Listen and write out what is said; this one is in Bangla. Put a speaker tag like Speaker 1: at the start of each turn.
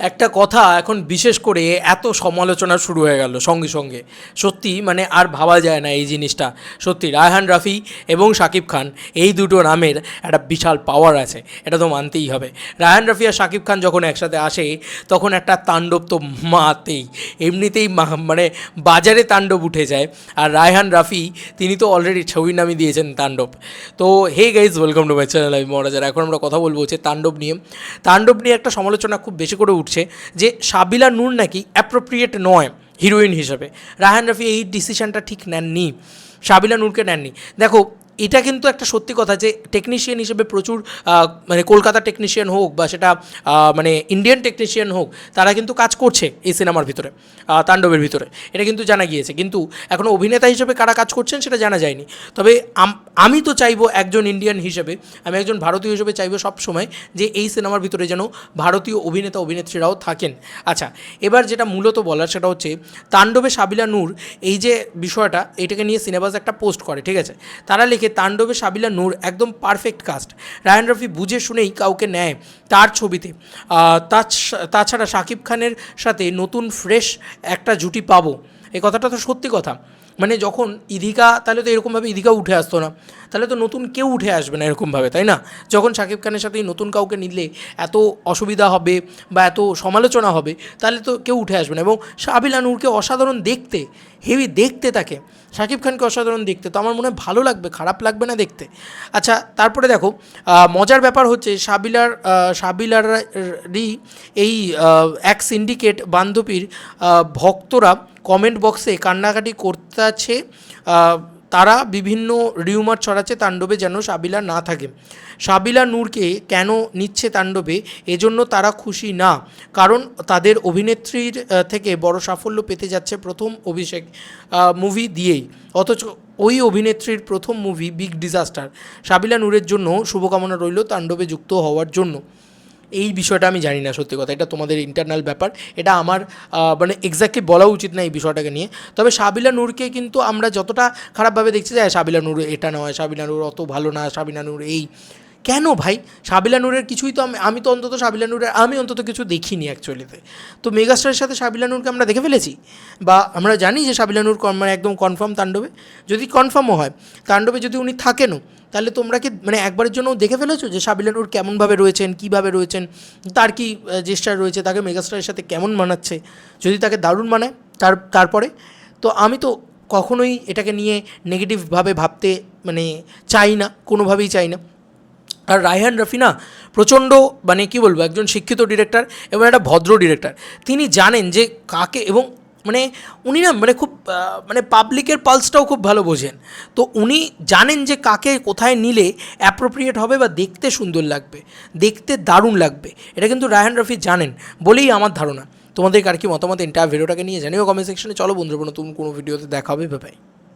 Speaker 1: একটা কথা এখন বিশেষ করে এত সমালোচনা শুরু হয়ে গেল সঙ্গে সঙ্গে। সত্যি মানে আর ভাবা যায় না এই জিনিসটা। সত্যি, রায়হান রাফি এবং শাকিব খান, এই দুটো নামের একটা বিশাল পাওয়ার আছে, এটা তো মানতেই হবে। রায়হান রাফি আর শাকিব খান যখন একসাথে আসে, তখন একটা তাণ্ডব তো মাতেই। এমনিতেই মানে বাজারে তাণ্ডব উঠে যায়, আর রায়হান রাফি, তিনি তো অলরেডি ছবির নামই দিয়েছেন তাণ্ডব। তো, hey guys welcome to my channel আমি মহারাজার এখন আমরা কথা বলব হচ্ছে তাণ্ডব নিয়ে। তাণ্ডব নিয়ে একটা সমালোচনা খুব বেশি করে উঠছে যে সাবিলা নূর নাকি অ্যাপ্রোপ্রিয়েট নয় হিরোইন হিসেবে। রাহান রফি এই ডিসিশানটা ঠিক নেননি। সাবিলা নূরকে নেননি। দেখো এটা কিন্তু একটা সত্যি কথা যে টেকনিশিয়ান হিসেবে প্রচুর মানে কলকাতা টেকনিশিয়ান হোক বা সেটা মানে ইন্ডিয়ান টেকনিশিয়ান হোক, তারা কিন্তু কাজ করছে এই সিনেমার ভিতরে তাণ্ডবের ভিতরে। এটা কিন্তু জানা গিয়েছে। কিন্তু এখনও অভিনেতা হিসেবে কারা কাজ করছেন সেটা জানা যায়নি। তবে আমি তো চাইব একজন ইন্ডিয়ান হিসেবে, আমি একজন ভারতীয় হিসেবে চাইব সব সময় যে এই সিনেমার ভিতরে যেন ভারতীয় অভিনেতা, অভিনেত্রীরাও থাকেন। আচ্ছা এবার যেটা মূলত বলার সেটা হচ্ছে, তাণ্ডবে সাবিলা নূর এই যে বিষয়টা, এটাকে নিয়ে সিনেমাস একটা পোস্ট করে, ঠিক আছে? তারা লিখে তাণ্ডবে সাবিলা নূর একদম পারফেক্ট কাস্ট রায়ন রফি বুঝে শুনেই কাউকে নেয় তার ছবিতে। তাছ- তাছাড়া শাকিব খানের সাথে নতুন ফ্রেশ একটা জুটি পাবো। এই কথাটা তো সত্যি কথা। মানে যখন ইদিকা, তাহলে তো এরকমভাবে ইধিকা উঠে আসতো না। তাহলে তো নতুন কেউ উঠে আসবে না এরকমভাবে, তাই না? যখন শাকিব খানের সাথে নতুন কাউকে নিলে এত অসুবিধা হবে বা এত সমালোচনা হবে, তাহলে তো কেউ উঠে আসবে না। এবং সাবিলা নূরকে অসাধারণ দেখতে, হেভি দেখতে তাকে শাকিব খানকে অসাধারণ দেখতে, তো আমার মনে হয় ভালো লাগবে, খারাপ লাগবে না দেখতে। আচ্ছা তারপরে দেখো মজার ব্যাপার হচ্ছে সাবিলার সাবিলারই এই এক সিন্ডিকেট বান্ধবীর ভক্তরা কমেন্ট বক্সে কান্নাকাটি করতেছে আহ, তারা বিভিন্ন রিউমার ছড়াচ্ছে তাণ্ডবে যেন সাবিলা না থাকে। সাবিলা নূরকে কেন নিচ্ছে তাণ্ডবে এজন্য তারা খুশি না কারণ তাদের অভিনেত্রীর থেকে বড় সাফল্য পেতে যাচ্ছে প্রথম অভিষেক মুভি দিয়েই। অথচ ওই অভিনেত্রীর প্রথম মুভি বিগ ডিজাস্টার সাবিলা নূরের জন্য শুভকামনা রইল তাণ্ডবে যুক্ত হওয়ার জন্য। এই বিষয়টা আমি জানি না, সত্যি কথা। এটা তোমাদের ইন্টারনাল ব্যাপার। এটা আমার মানে এক্স্যাক্টলি বলা উচিত না এই বিষয়টাকে নিয়ে। তবে সাবিলা নূরকে কিন্তু আমরা যতটা খারাপভাবে দেখছি যে সাবিলা নূর এটা নয়, সাবিলা নূর অত ভালো না, সাবিলা নূর এই। কেন ভাই? সাবিলা নূরের কিছুই তো আমি আমি তো অন্তত সাবিলা নূরের আমি অন্তত কিছু দেখিনি অ্যাকচুয়ালিতে তো। মেগাস্টারের সাথে সাবিলা নূরকে আমরা দেখে ফেলেছি? বা আমরা জানি যে সাবিলা নূর মানে একদম কনফার্ম তাণ্ডবে। যদি কনফার্মও হয়, তাণ্ডবে যদি উনি থাকেনও তাহলে তোমরা কি মানে একবারের জন্য দেখে ফেলেছো যে সাবিলা নূর কেমনভাবে রয়েছেন, কীভাবে রয়েছেন? তার কি জেস্টার রয়েছে? তাকে মেগাস্টারের সাথে কেমন মানাচ্ছে? যদি তাকে দারুণ মানায়, তার তারপরে? তো আমি তো কখনোই এটাকে নিয়ে নেগেটিভভাবে ভাবতে মানে চাই না, কোনোভাবেই চাই না। আর রায়হান রফি না প্রচণ্ড মানে কি বলব, একজন শিক্ষিত ডিরেক্টর এবং একটা ভদ্র ডিরেক্টর তিনি জানেন যে কাকে এবং মানে উনি না মানে খুব মানে পাবলিকের পালসটাও খুব ভালো বোঝেন। তো উনি জানেন যে কাকে কোথায় নিলে অ্যাপ্রোপ্রিয়েট হবে বা দেখতে সুন্দর লাগবে, দেখতে দারুণ লাগবে। এটা কিন্তু রায়হান রফি জানেন বলেই আমার ধারণা। তোমাদের কার কি মতামত? এন্টায়ার ভিডিওটাকে নিয়ে জানিও কমেন্ট সেকশনে চলো বন্ধুরা নতুন কোনো ভিডিওতে দেখা হবে। ভাই